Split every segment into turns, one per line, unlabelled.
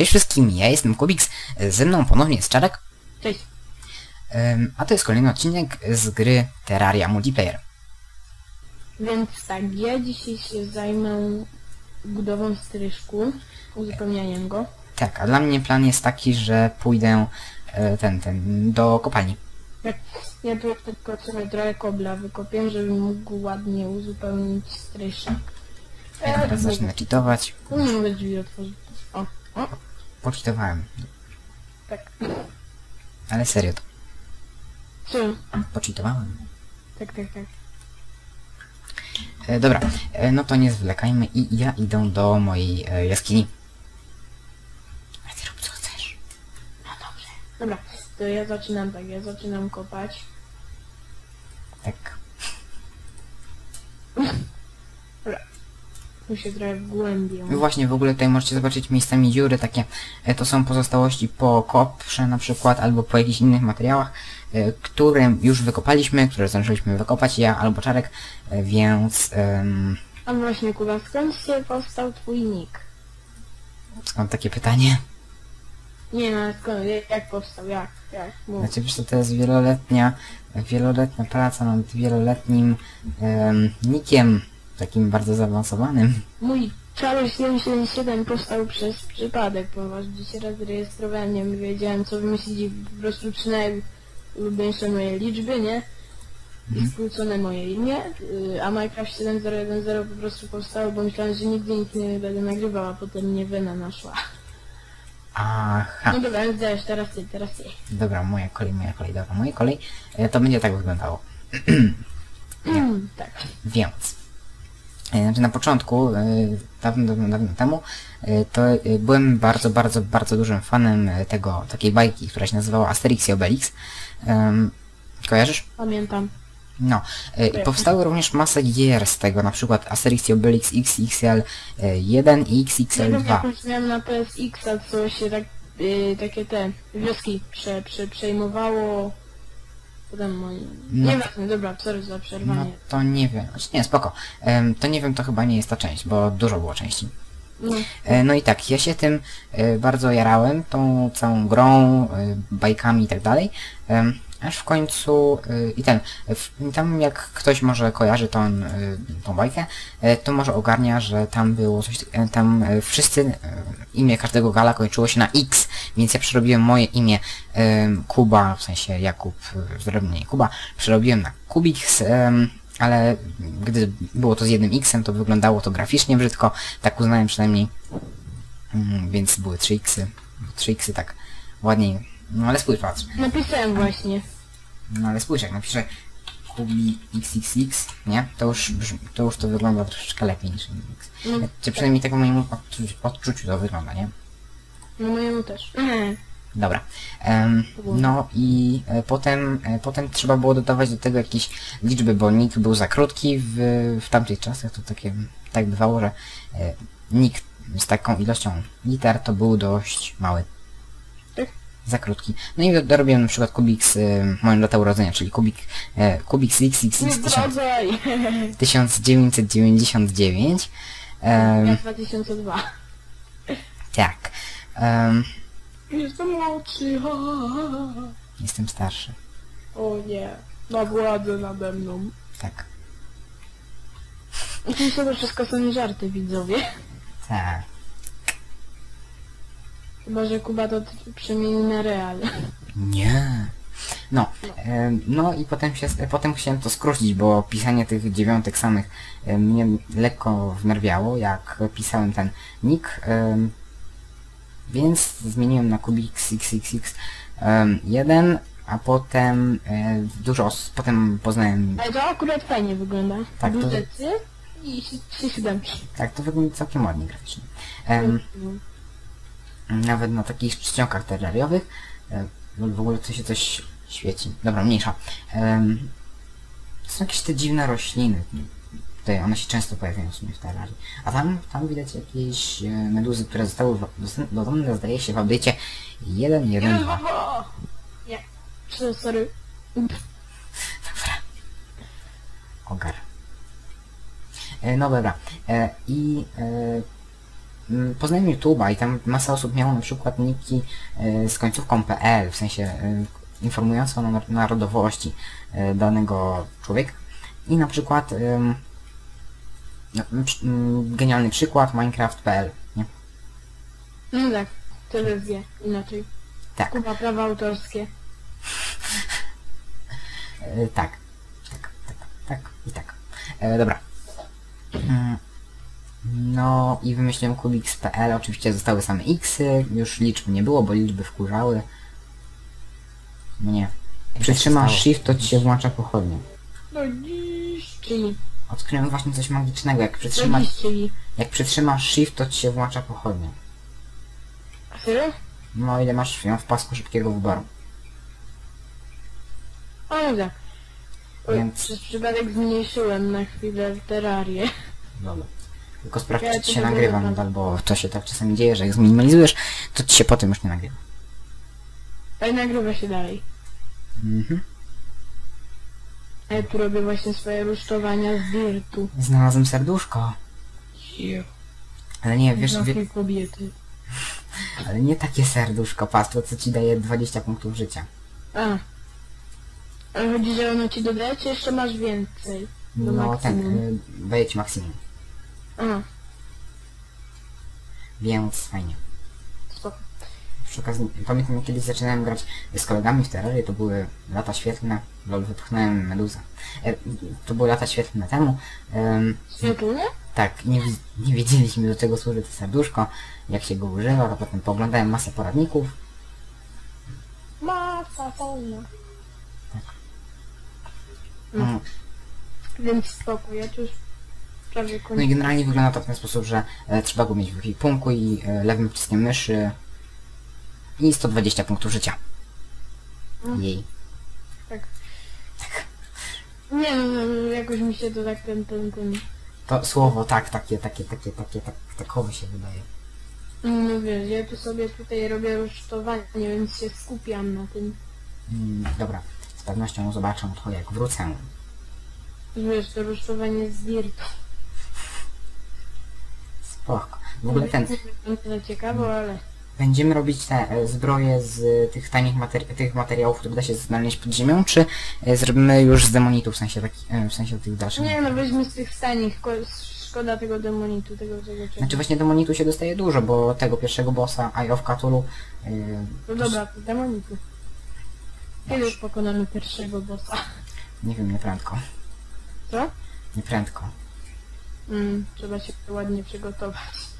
Cześć wszystkim, ja jestem Kubiks, ze mną ponownie jest Czarek,
Cześć.
em, a to jest kolejny odcinek z gry Terraria Multiplayer.
Więc tak, ja dzisiaj się zajmę budową stryżku, uzupełnianiem go.
Tak, a dla mnie plan jest taki, że pójdę e, ten, ten, do kopalni.
Jak ja tu tylko sobie trochę kobla wykopię, żebym mógł ładnie uzupełnić stryżek.
Ja teraz zacznę cheatować.
Nie mogę drzwi otworzyć. O, o,
Pocheatowałem,
tak.
ale serio to.
Co?
Pocheatowałem.
Tak, tak, tak.
E, dobra, e, no to nie zwlekajmy i ja idę do mojej e, jaskini. A ty rób co chcesz.
No dobrze. Dobra, to ja zaczynam tak, ja zaczynam kopać.
Tak.
Tu się trochę wgłębię.
No Właśnie, w ogóle tutaj możecie zobaczyć miejscami dziury, takie e, to są pozostałości po koprze na przykład, albo po jakichś innych materiałach, e, które już wykopaliśmy, które zdążyliśmy wykopać ja albo Czarek, e, więc em,
A właśnie, Kuba, skąd się powstał twój nick?
mam takie pytanie.
Nie no, skąd, jak, jak powstał, jak, jak, mów.
Znaczy, wiesz co, to jest wieloletnia, wieloletnia praca nad wieloletnim em, nikiem, takim bardzo zaawansowanym.
Mój Charles 777 powstał przez przypadek, ponieważ się raz rejestrowałem, nie wiedziałem co wymyślić i po prostu przynajmniej ulubieńsze moje liczby, nie? I skrócone moje imię, y, a Minecraft 7010 po prostu powstało, bo myślałem, że nigdy nic nie będę nagrywał, a potem mnie Wena naszła.
Aha,
No dobra, więc dajesz, teraz ty, teraz ty.
dobra, moja kolej, moja kolej, dobra, moja kolej. E, to będzie tak wyglądało.
Mm, tak.
Więc, znaczy na początku, e, dawno, dawno, dawno temu, e, to e, byłem bardzo, bardzo, bardzo dużym fanem e, tego, takiej bajki, która się nazywała Asterix i Obelix. Kojarzysz?
Pamiętam.
No. e, I powstały również masę gier z tego, na przykład Asterix i Obelix XXL 1 i
Ja
XXL
wiem,
2.
jakąś miałem na PSX, co się tak, y, takie te wioski prze, prze, przejmowało. Potem moi...
No.
Nieważne, dobra, sorry za
No
przerwanie.
to nie wiem, znaczy nie, spoko. Em, To nie wiem, to chyba nie jest ta część, bo dużo było części.
No.
E, No i tak, ja się tym e, bardzo jarałem, tą całą grą, e, bajkami i tak dalej. Em, Aż w końcu e, i ten, w- tam jak ktoś może kojarzy tą, e, tą bajkę, e, to może ogarnia, że tam było coś, tam wszyscy, imię każdego gala kończyło się na X, więc ja przerobiłem moje imię Kuba, w sensie Jakub, e, zrobienie Kuba, przerobiłem na Kubix, em, ale gdy było to z jednym X-em, to wyglądało to graficznie brzydko, tak uznałem przynajmniej. Mm, więc były 3 X-y. 3 X-y tak ładniej. No ale spójrz, patrz.
Napisałem właśnie.
No ale spójrz, jak napiszę Kubi XXX, nie? To już, brzmi- to już to wygląda troszeczkę lepiej niż X.
No,
Czy przynajmniej tak w moim odczuciu, odczuciu to wygląda, nie?
no mojemu też. Mhm.
Dobra. Em, no i e, potem, e, potem trzeba było dodawać do tego jakieś liczby, bo nick był za krótki w, w tamtych czasach, to takie tak bywało, że e, nick z taką ilością liter to był dość mały. Za krótki. No i do- dorobiłem na przykład Kubix e, moją datę urodzenia, czyli Kubik, e, Kubix
Nie
XXX 1000
zdradzaj!
1999. Em,
Ja 2002.
tak. Em,
Jestem młodszy, ha, ha, ha.
jestem starszy.
O nie, ma władzę nade mną.
Tak.
Oczywiście to wszystko są żarty, widzowie.
Tak.
Chyba, że Kuba to przemienił na real.
Nie. No, e, no i potem się, potem chciałem to skrócić, bo pisanie tych dziewiątek samych e, mnie lekko wnerwiało, jak pisałem ten nick, e, więc zmieniłem na Kubix XXX 1, a potem dużo, os- potem poznałem,
Ale to akurat fajnie wygląda.
Tak, to-
i si- siódemki.
tak, to wygląda całkiem ładnie graficznie. Em, nawet na takich czcionkach terrariowych e, lub w ogóle to się coś świeci. Dobra, mniejsza. Są jakieś te dziwne rośliny. Tutaj one się często pojawiają w sumie w terrarii. A tam, tam widać jakieś e, meduzy, które zostały dodane, zdaje się, w update'cie 1.1.2.
Nie. Sorry.
Ogar. E, no dobra. I e, mm, poznałem YouTube'a i tam masa osób miało na przykład niki e, z końcówką PL, w sensie e, informujące o nar- narodowości e, danego człowieka. I na przykład no, mm, genialny przykład Minecraft.pl. Nie?
No tak, wie, inaczej.
Tak.
Kupa prawa autorskie.
E, tak. Tak, tak, tak i tak. E, dobra. No i wymyśliłem kubix.pl, oczywiście zostały same xy, już liczb nie było, bo liczby wkurzały. Mnie. Jak przytrzymasz shift, to ci się włącza pochodnie.
Do dziś, czyli...
Odkryłem właśnie coś magicznego, jak przytrzymasz,
dziś, czyli...
jak przytrzymasz shift, to ci się włącza pochodnie.
A serio?
No ile masz ją w pasku szybkiego wyboru.
A no tak. Oj,
Więc-
Przez przypadek zmniejszyłem na chwilę terrarię.
Dobra. Tylko sprawdź, czy ci się nagrywa nadal, bo to się tak czasami dzieje, że jak zminimalizujesz, to ci się potem już nie nagrywa.
Ale nagrywa się dalej.
Mhm.
A ja tu robię właśnie swoje rusztowania z dirtu.
Znalazłem serduszko. Ale nie, wiesz, wie,
kobiety.
ale nie takie serduszko, to co ci daje 20 punktów życia.
A. Ale chodzi, że ono ci dodaje, czy jeszcze masz więcej? Do
No ten,
maksimum.
y, daje ci maksimum.
A,
Więc fajnie.
spoko.
Przy okazji, pamiętam jak kiedyś zaczynałem grać z kolegami w Terrarię, to były lata świetlne, lol, wypchnąłem meduzę. E, to były lata świetlne temu. Em,
Świetlne?
tak, nie, wi- nie wiedzieliśmy do czego służy to serduszko, jak się go używa, to potem poglądałem masę poradników.
Masa pełna. No.
Mm,
Więc spoko, ja tu już
No i generalnie wygląda to w ten sposób, że e, trzeba go mieć w ekwipunku i e, lewym przyciskiem myszy i 120 punktów życia.
Mm.
Jej.
Tak. Nie no, no, jakoś mi się to tak ten, ten, ten...
To słowo tak, takie, takie, takie, takie, tak, takowe się wydaje.
No wiesz, ja tu sobie tutaj robię rusztowanie, więc się skupiam na tym.
Mm, dobra, z pewnością zobaczę to jak wrócę.
Wiesz, to rusztowanie z dirtu.
Spoko. W ogóle ten,
ciekawe, ale...
będziemy robić te e, zbroje z e, tych tanich materi tych materiałów, które da się znaleźć pod ziemią, czy e, zrobimy już z demonitów, w sensie taki, e, w sensie tych dalszych?
Nie no, weźmy z tych stanich, ko- szkoda tego demonitu, tego tego czegoś.
Znaczy właśnie demonitu się dostaje dużo, bo tego pierwszego bossa, Eye of Cthulhu, e,
No dobra, to demonitu. Kiedy już pokonamy pierwszego bossa?
nie wiem, nieprędko.
Co?
Nieprędko.
Mm, trzeba się ładnie przygotować.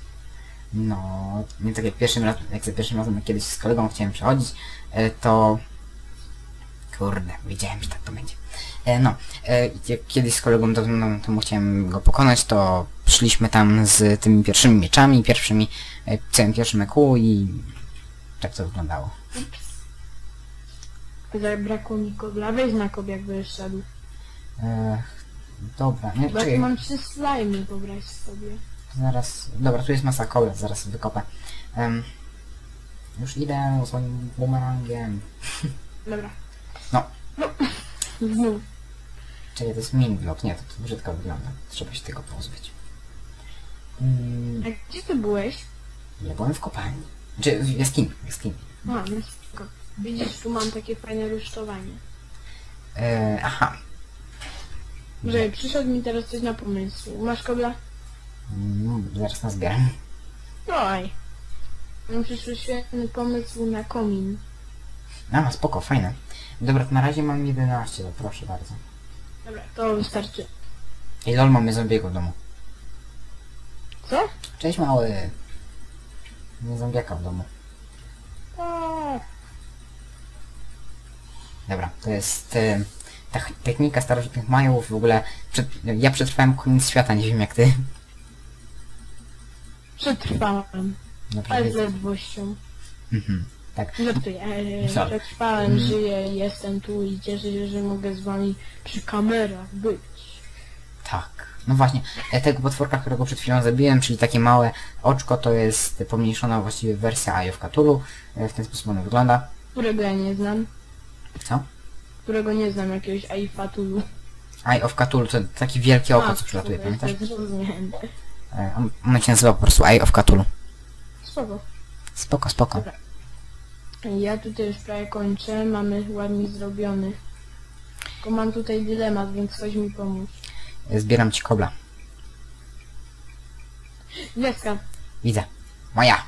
No, nie tak jak pierwszym razem, jak za pierwszym razem kiedyś z kolegą chciałem przechodzić, e, to... Kurde, wiedziałem, że tak to będzie. E, no, e, jak kiedyś z kolegą dawno temu chciałem go pokonać, to szliśmy tam z tymi pierwszymi mieczami, pierwszymi, e, całym pierwszym EQ i tak to wyglądało.
Zabrakło mi kobla, weź na kob jak.
E, dobra, nie,
Bo ja tu
czekaj,
mam trzy slajmy pobrać sobie.
zaraz, dobra, tu jest masa kobra, zaraz wykopę. Em, już idę swoim bumerangiem.
Dobra.
No.
No. Znów.
Czekaj, to jest mini block, nie, to, to brzydko wygląda. Trzeba się tego pozbyć. Mm,
A gdzie ty byłeś?
ja byłem w kopalni. Znaczy, w jaskini, w jaskini.
A, no spoko. Widzisz, tu mam takie fajne rusztowanie.
E, aha.
Że przyszedł mi teraz coś na pomysł. Masz kobla?
Mm, zaraz nazbieram.
Oj. Mam przyszły świetny pomysł na komin.
A, spoko, fajne. Dobra, to na razie mam 11, to proszę bardzo.
Dobra, to wystarczy.
I lol, mamy zombiego w domu.
Co?
Cześć mały. Nie zombiaka w domu. Dobra, to jest ch- technika starożytnych Majów. W ogóle przed, ja przetrwałem koniec świata, nie wiem jak ty.
przetrwałem.
Dobrze,
Ale z ledwością.
Mhm, tak.
Żartuję. e? Przetrwałem,
Mm.
żyję, jestem tu i cieszę się, że mogę z wami przy kamerach być.
Tak. No właśnie, e, tego potworka, którego przed chwilą zabiłem, czyli takie małe oczko, to jest pomniejszona właściwie wersja Eye of Cthulhu. E, W ten sposób ono wygląda.
Którego ja nie znam.
Co?
Którego nie znam, jakiegoś Aifatulu.
Eye of Cthulhu to takie wielkie oko, co przylatuje,
to
pamiętasz?
Rozumiem.
E, on- Ono się nazywa po prostu Eye of Cthulhu.
Spoko.
Spoko, spoko.
Dobra. Ja tutaj już prawie kończę, mamy ładnie zrobiony. Tylko mam tutaj dylemat, więc coś mi pomóż.
Zbieram ci kobla.
Deska.
Widzę. Moja.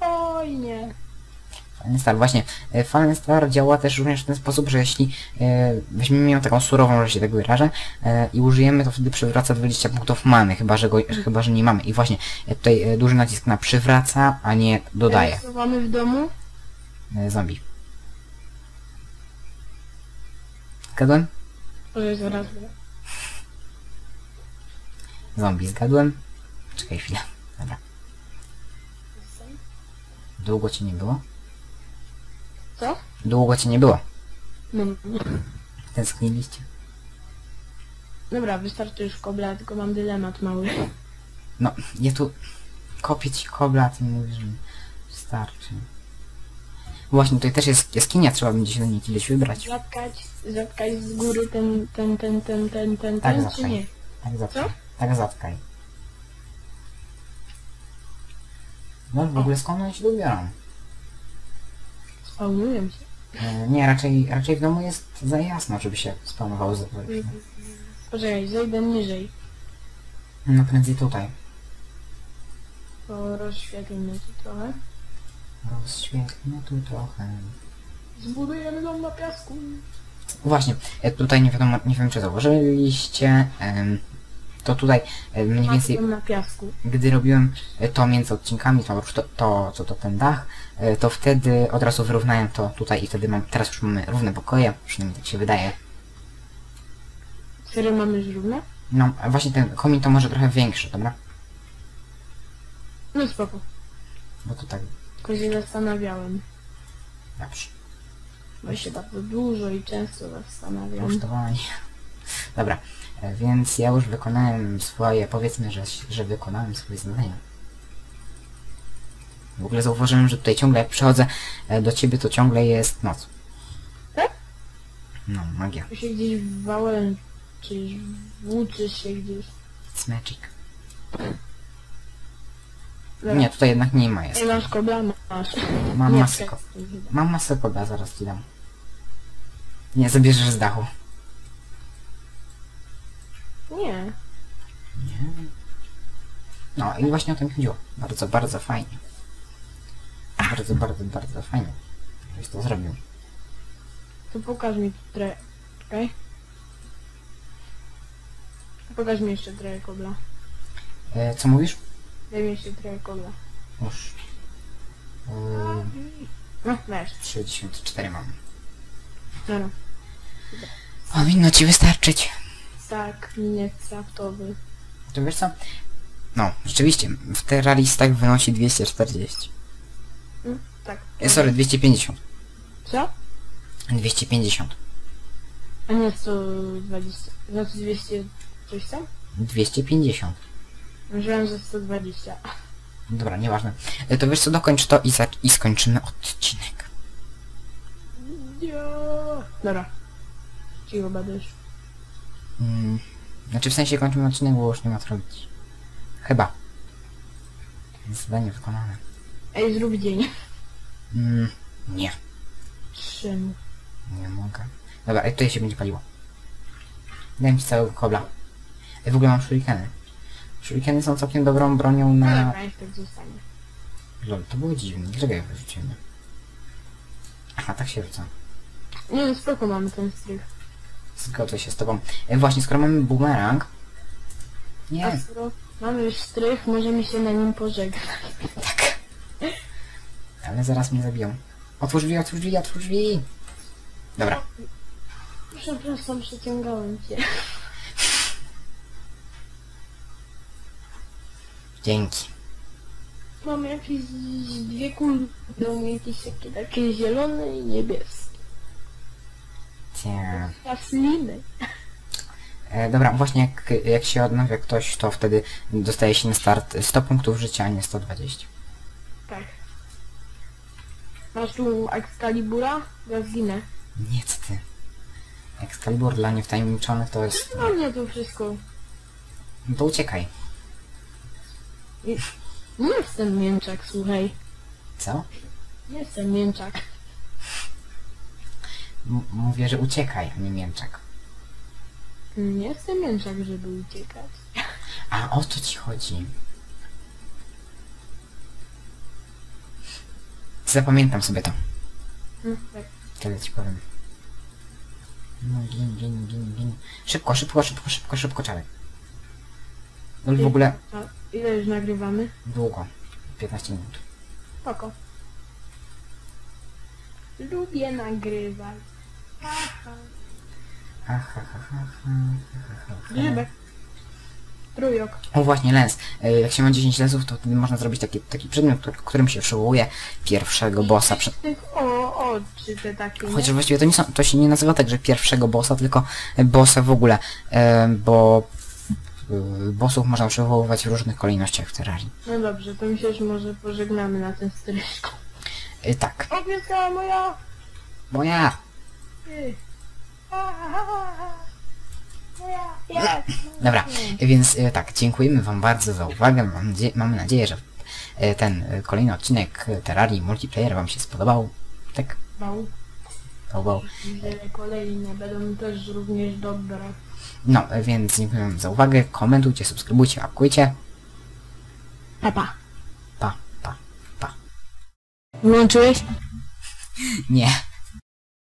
Oj nie.
Fallen Star, właśnie. e, Fallen Star działa też również w ten sposób, że jeśli e, weźmiemy ją taką surową, że się tak wyrażę, e, i użyjemy, to wtedy przywraca 20 punktów mamy, chyba że, go, chyba, że nie mamy. I właśnie, e, tutaj e, duży nacisk na przywraca, a nie dodaje.
Rysowamy w domu.
E, zombie. Zgadłem?
Oj, zaraz.
Zombie zgadłem. Czekaj chwilę. Dobra. Długo cię nie było?
Co?
Długo cię nie było.
No.
Tęskniliście.
Dobra, wystarczy już kobla, tylko mam dylemat mały.
No, ja tu kopię ci kobla, a ty mówisz, że starczy. Właśnie, tutaj też jest jaskinia, trzeba będzie się do niej kiedyś wybrać.
Zatkać, zatkać z góry ten, ten, ten, ten, ten, ten,
Tak,
ten, czy
zatkaj.
nie?
Tak zatkaj.
Co?
Tak zatkaj. No, w ogóle skąd one się tu
się.
E, nie, raczej, raczej w domu jest za jasno, żeby się spawnowały za powierzchnią.
Poczekaj, zejdę niżej.
No, prędzej tutaj.
To rozświetlimy tu trochę.
Rozświetlmy tu trochę.
Zbudujemy dom na piasku.
Właśnie, e, tutaj nie wiadomo, nie wiem czy zauważyliście, em, to tutaj e, mniej więcej,
na piasku.
gdy robiłem e, to między odcinkami, to, to, to co to ten dach, e, to wtedy od razu wyrównałem to tutaj i wtedy mam, teraz już mamy równe pokoje, przynajmniej tak się wydaje.
Serio mamy już równe?
No, właśnie ten komin to może trochę większy, dobra?
No spoko.
Bo to tak,
Tylko się zastanawiałem.
dobrze,
Bo się bardzo dużo i często zastanawiam.
kosztowanie. Dobra, więc ja już wykonałem swoje, powiedzmy, że, że wykonałem swoje zadania. W ogóle zauważyłem, że tutaj ciągle jak przychodzę e, do ciebie, to ciągle jest noc.
Tak?
No, magia.
Tu się gdzieś wałęczysz, włóczysz się gdzieś.
It's magic.
Dobra.
Nie, tutaj jednak nie ma jest.
Ej, masz kobla? Masz.
Mam
Nie,
masę ko-
przestań chyba.
Mam masę koda, zaraz ci dam. Nie, zabierzesz z dachu. No i właśnie o tym chodziło. Bardzo, bardzo fajnie. Bardzo, bardzo, bardzo fajnie. Żeś to zrobił.
To pokaż mi trochę. Czekaj. Pokaż mi jeszcze trochę kobla.
E, co mówisz?
Daj mi jeszcze trochę kobla.
Już. E,
No, masz.
64 mam.
No, no.
Powinno ci wystarczyć.
Tak, nie craftowy.
To wiesz co? No, rzeczywiście, w terroristach wynosi 240.
Mm, tak.
E, sorry, 250.
Co?
250.
A nie 120. Znaczy 200 coś tam?
250.
Myślałem, że 120.
Dobra, nieważne. E, To wiesz co, dokończ to i, za- i skończymy odcinek.
Ja. Dobra. Cicho badasz.
Mm, znaczy w sensie kończymy odcinek, bo już nie ma co robić. Chyba. Zadanie wykonane.
Ej, zrób dzień.
Mm, nie,
Czemu?
nie mogę. Dobra, i tutaj się będzie paliło. Dałem ci całego kobla. I w ogóle mam shurikeny. Shurikeny są całkiem dobrą bronią
No
na...
dobra, niech tak zostanie.
Lol, to było dziwne. Dlaczego ja wyrzuciłem? Aha, tak się rzuca.
Nie no, spoko mamy ten strych.
Zgodzę się z tobą. E, właśnie, skoro mamy bumerang...
A
Nie,
skoro mamy już strych, możemy się na nim pożegnać.
tak. Ale zaraz mnie zabiją. Otwórz drzwi, otwórz drzwi, otwórz drzwi! Dobra.
Przepraszam, przeciągałem cię.
Dzięki.
Mam jakieś dwie kulki, mam jakieś takie, takie zielone i niebieskie.
Cie.
Hasliny.
E, dobra, właśnie jak, jak się odnawia ktoś, to wtedy dostaje się na start 100 punktów życia, a nie 120.
Tak. Masz tu Excalibura? Ja zginę.
Nie, co ty. Excalibur dla niewtajemniczonych to jest...
No nie, to wszystko.
No to uciekaj.
I- Nie jestem mięczak, słuchaj.
Co?
Nie jestem mięczak.
M mówię, że uciekaj, a nie mięczak.
Nie jestem mięczak, żeby uciekać.
A o co ci chodzi? Zapamiętam sobie to.
No, tak.
Tyle ci powiem. No gin, gin, gin, gin. Szybko, szybko, szybko, szybko, szybko, czarek. No w ogóle
ile już nagrywamy?
długo. 15 minut.
Spoko. Lubię nagrywać.
Ha,
Grzybek. Trójok.
O właśnie, lens. E, Jak się ma 10 lensów, to wtedy można zrobić taki, taki przedmiot, który- którym się przywołuje pierwszego bossa. Prze-
Tych o, oczy te takie, nie?
Chociaż właściwie to, nie są, to się nie nazywa tak, że pierwszego bossa, tylko bossa w ogóle, e, bo e, bossów można przywoływać w różnych kolejnościach w Terrarii.
No dobrze, to myślę, że może pożegnamy na ten stryżku.
E, tak,
O, pieska moja!
bo ja...
Ty.
Dobra, więc e, tak, dziękujemy wam bardzo za uwagę. Mam nadzie mamy nadzieję, że e, ten e, kolejny odcinek Terrarii Multiplayer wam się spodobał. Tak,
Bał. Że kolejne będą też również dobre.
No, więc dziękuję wam za uwagę. Komentujcie, subskrybujcie, łapkujcie.
Papa.
Pa, pa, pa.
Włączyłeś?
Nie.